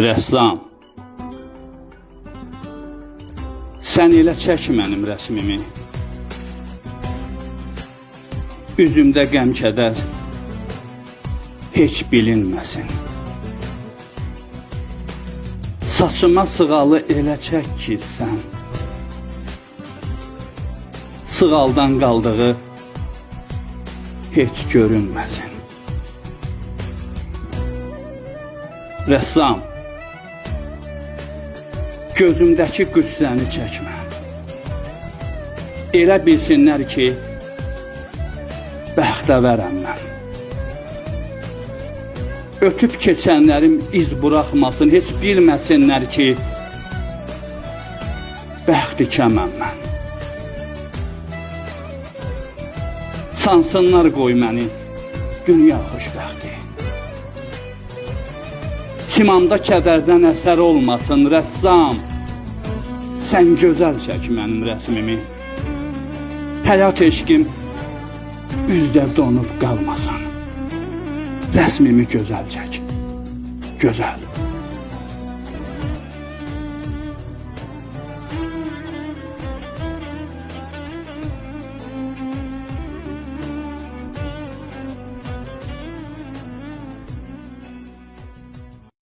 Rəssam. Sən elə çək mənim rəsmimi. Üzümdə qəm-kədər heç bilinməsin. Saçıma sığalı elə çək ki sən. Sığaldan qaldığı heç görünməsin. Rəssam, gözümdəki qüssəni çəkmə. Elə bilsinlər ki, bəxtəvərəm mən. Ötüb keçənlərim iz buraxmasın, heç bilməsinlər ki, bəxt ikəməm mən. Sansınlar qoy məni dünya xoşbəxti. Simamda kədərdən əsər olmasın, rəssam. Sən gözəl çək mənim rəsmimi. Həyat eşqim üzdə donub qalmasın. Rəsmimi gözəl çək. Gözəl.